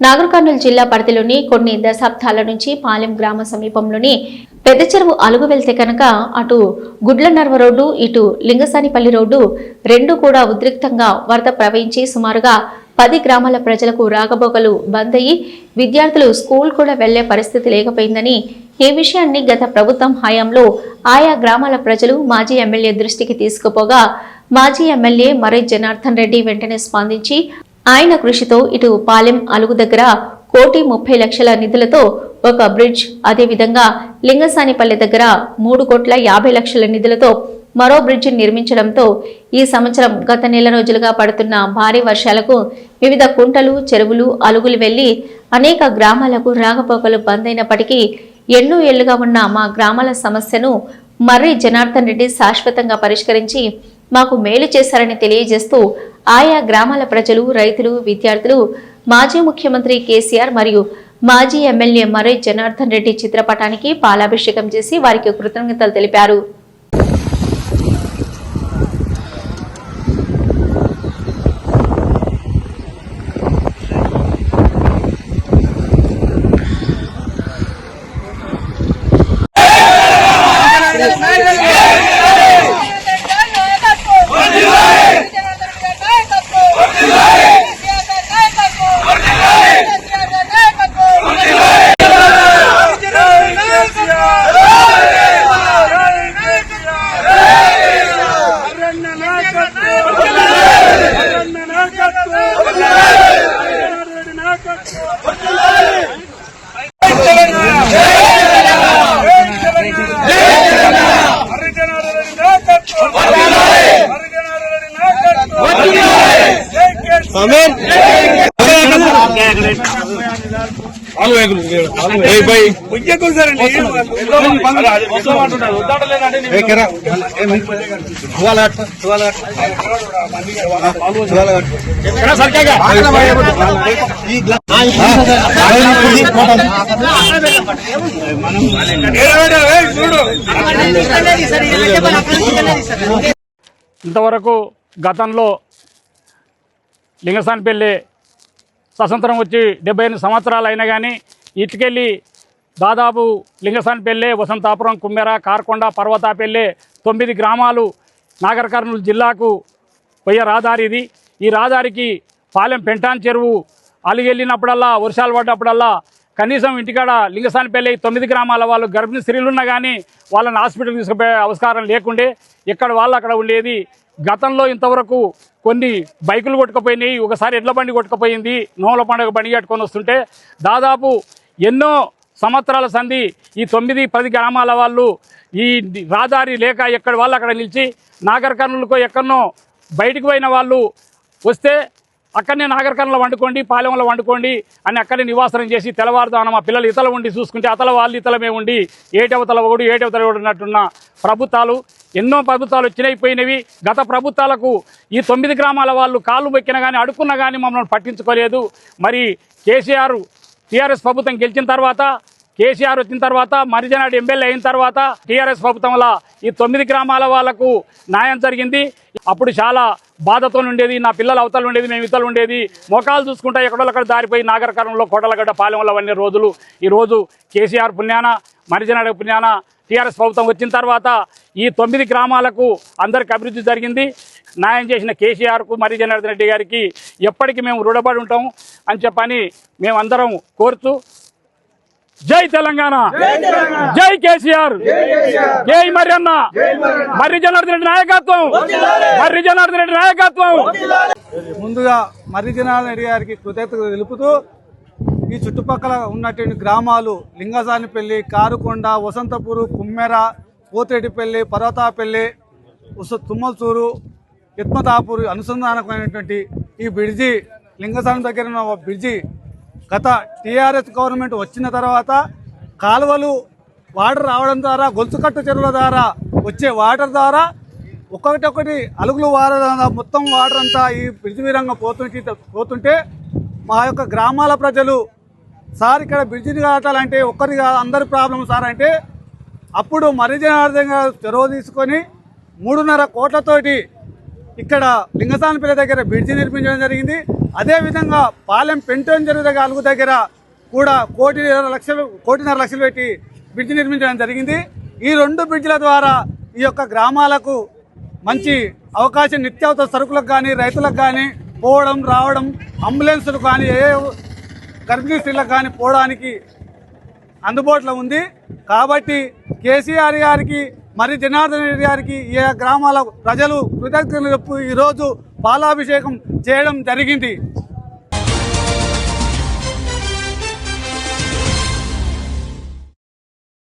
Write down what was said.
నాగర్ కర్నూలు జిల్లా పరిధిలోని కొన్ని దశాబ్దాల నుంచి పాలెం గ్రామ సమీపంలోని పెద్ద చెరువు అలుగు వెళ్తే కనుక అటు గుడ్ల నర్వ రోడ్డు ఇటు లింగసానిపల్లి రోడ్డు రెండు కూడా ఉద్రిక్తంగా వరద ప్రవహించి సుమారుగా పది గ్రామాల ప్రజలకు రాగబోగలు బంద్ అయ్యి విద్యార్థులు స్కూల్ కూడా వెళ్ళే పరిస్థితి లేకపోయిందని ఈ విషయాన్ని గత ప్రభుత్వం హయాంలో ఆయా గ్రామాల ప్రజలు మాజీ ఎమ్మెల్యే దృష్టికి తీసుకుపోగా మాజీ ఎమ్మెల్యే మరై జనార్దన్ రెడ్డి వెంటనే స్పందించి ఆయన కృషితో ఇటు పాలెం అలుగు దగ్గర కోటి ముప్పై లక్షల నిధులతో ఒక బ్రిడ్జ్ అదేవిధంగా లింగసానిపల్లె దగ్గర మూడు కోట్ల యాభై లక్షల నిధులతో మరో బ్రిడ్జ్ నిర్మించడంతో ఈ సంవత్సరం గత నెల రోజులుగా పడుతున్న భారీ వర్షాలకు వివిధ కుంటలు చెరువులు అలుగులు వెళ్ళి అనేక గ్రామాలకు రాకపోకలు బంద్ అయినప్పటికీ ఎన్నో ఏళ్ళుగా ఉన్న మా గ్రామాల సమస్యను మర్రి జనార్దన్ రెడ్డి శాశ్వతంగా పరిష్కరించి మాకు మేలు చేశారని తెలియజేస్తూ ఆయా గ్రామాల ప్రజలు రైతులు విద్యార్థులు మాజీ ముఖ్యమంత్రి కేసీఆర్ మరియు మాజీ ఎమ్మెల్యే మర్రి జనార్దన్ రెడ్డి చిత్రపటానికి పాలాభిషేకం చేసి వారికి కృతజ్ఞతలు తెలిపారు. ఇంతవరకు గతంలో లింగసానిపల్లి స్వతంత్రం వచ్చి డెబ్బై ఎనిమిది సంవత్సరాలు అయినా కానీ ఇటుకెళ్ళి దాదాపు లింగసానిపల్లి వసంతాపురం కుమ్మెర కార్కొండ పర్వతాపెల్లె తొమ్మిది గ్రామాలు నాగర్ కర్నూలు జిల్లాకు పోయే రహదారి ఇది. ఈ రహదారికి పాలెం పెంటాన్ చెరువు అలిగెళ్ళినప్పుడల్లా వర్షాలు పడ్డప్పుడల్లా కనీసం ఇంటికాడ లింగసానిపల్లి తొమ్మిది గ్రామాల వాళ్ళు గర్భిణీ స్త్రీలున్నా కానీ వాళ్ళని హాస్పిటల్ తీసుకుపోయే అవసరం లేకుండే. ఇక్కడ వాళ్ళు అక్కడ ఉండేది? గతంలో ఇంతవరకు కొన్ని బైకులు కొట్టుకుపోయినాయి ఒకసారి ఎడ్ల బండి కొట్టుకుపోయింది నోముల పండుగ బండి కట్టుకొని వస్తుంటే దాదాపు ఎన్నో సంవత్సరాల సంధి ఈ తొమ్మిది పది గ్రామాల వాళ్ళు ఈ రాదారి లేక ఎక్కడ వాళ్ళు అక్కడ నిలిచి నాగర్ కర్నూలుకో ఎక్కడనో బయటికి పోయిన వాళ్ళు వస్తే అక్కడనే నాగర్ వండుకోండి పాలెంలో వండుకోండి అని అక్కడే నివాసనం చేసి తెల్లవారుదాన మా పిల్లలు ఇతల ఉండి చూసుకుంటే అతల వాళ్ళు ఇతలమే ఉండి ఏటవతల ఒకడు ఏటవతల ఒకడు ఉన్నట్టున్న ప్రభుత్వాలు ఎన్నో ప్రభుత్వాలు వచ్చినాయి పోయినవి. గత ప్రభుత్వాలకు ఈ తొమ్మిది గ్రామాల వాళ్ళు కాళ్ళు మొక్కిన కానీ అడుక్కున్నా కానీ మమ్మల్ని పట్టించుకోలేదు. మరి కేసీఆర్ టీఆర్ఎస్ ప్రభుత్వం గెలిచిన తర్వాత కేసీఆర్ వచ్చిన తర్వాత మరిజనాడు ఎమ్మెల్యే అయిన తర్వాత టీఆర్ఎస్ ప్రభుత్వంలో ఈ తొమ్మిది గ్రామాల వాళ్ళకు న్యాయం జరిగింది. అప్పుడు చాలా బాధతో ఉండేది నా పిల్లలు అవతలు ఉండేది మేము ఇతలు ఉండేది. మొఖాలు చూసుకుంటా ఎక్కడో దారిపోయి నాగరకరంలో కోటలగడ్డ పాలెంలో అన్ని రోజులు. ఈ రోజు కేసీఆర్ పుణ్యాన మరిజనాడు పుణ్యాన టీఆర్ఎస్ ప్రభుత్వం వచ్చిన తర్వాత ఈ తొమ్మిది గ్రామాలకు అందరికి అభివృద్ధి జరిగింది. న్యాయం చేసిన కేసీఆర్కు మరి జనార్దన్ రెడ్డి గారికి ఎప్పటికీ మేము రుణపడి ఉంటాం అని చెప్పని మేమందరం కోరుతూ జై తెలంగాణ. జై కేసీఆర్. జై మరి అన్న మర్రి జనార్దన్ రెడ్డి నాయకత్వం. మర్రి జనార్దన్ రెడ్డి నాయకత్వం. ముందుగా మర్రి జనార్దన్ రెడ్డి గారికి కృతజ్ఞతలు తెలుపుతూ ఈ చుట్టుపక్కల ఉన్నటువంటి గ్రామాలు లింగసానిపల్లి కారుకొండ వసంతపూరు కుమ్మెర పోతిరెడ్డిపల్లి పర్వతాపల్లి ఉస తుమ్మలసూరు ఎత్మతాపూరు అనుసంధానమైనటువంటి ఈ బ్రిడ్జి లింగసాని దగ్గర ఉన్న ఒక బ్రిడ్జి గత టీఆర్ఎస్ గవర్నమెంట్ వచ్చిన తర్వాత కాలువలు వాటర్ రావడం ద్వారా గొలుసుకట్టు చెరువుల ద్వారా వచ్చే వాటర్ ద్వారా ఒక్కొక్కటి అలుగులు వార మొత్తం వాటర్ అంతా ఈ బ్రిడ్జి విధంగా పోతుంటే పోతుంటే మా యొక్క గ్రామాల ప్రజలు సార్ ఇక్కడ బ్రిడ్జిని కట్టాలంటే ఒక్కరి కాదు అందరి ప్రాబ్లం సార్ అంటే అప్పుడు మరిజనార్థంగా చొరవ తీసుకొని మూడున్నర కోట్లతోటి ఇక్కడ లింగసానపల్లి దగ్గర బ్రిడ్జి నిర్మించడం జరిగింది. అదేవిధంగా పాలెం పెంటోన్ చెరువు దగ్గర అలుగు దగ్గర కూడా కోటి లక్షలు కోటిన్నర లక్షలు పెట్టి బ్రిడ్జి నిర్మించడం జరిగింది. ఈ రెండు బ్రిడ్జిల ద్వారా ఈ యొక్క గ్రామాలకు మంచి అవకాశం నిత్యావసర సరుకులకు కానీ రైతులకు కానీ పోవడం రావడం అంబులెన్సులు కానీ ఏ గర్భిణీ స్త్రీలకు కానీ పోవడానికి అందుబాటులో ఉంది. కాబట్టి కేసీఆర్ గారికి మరి జనార్దన్ రెడ్డి గారికి ఈ గ్రామాల ప్రజలు కృతజ్ఞతలు చెప్పు ఈరోజు పాలాభిషేకం చేయడం జరిగింది.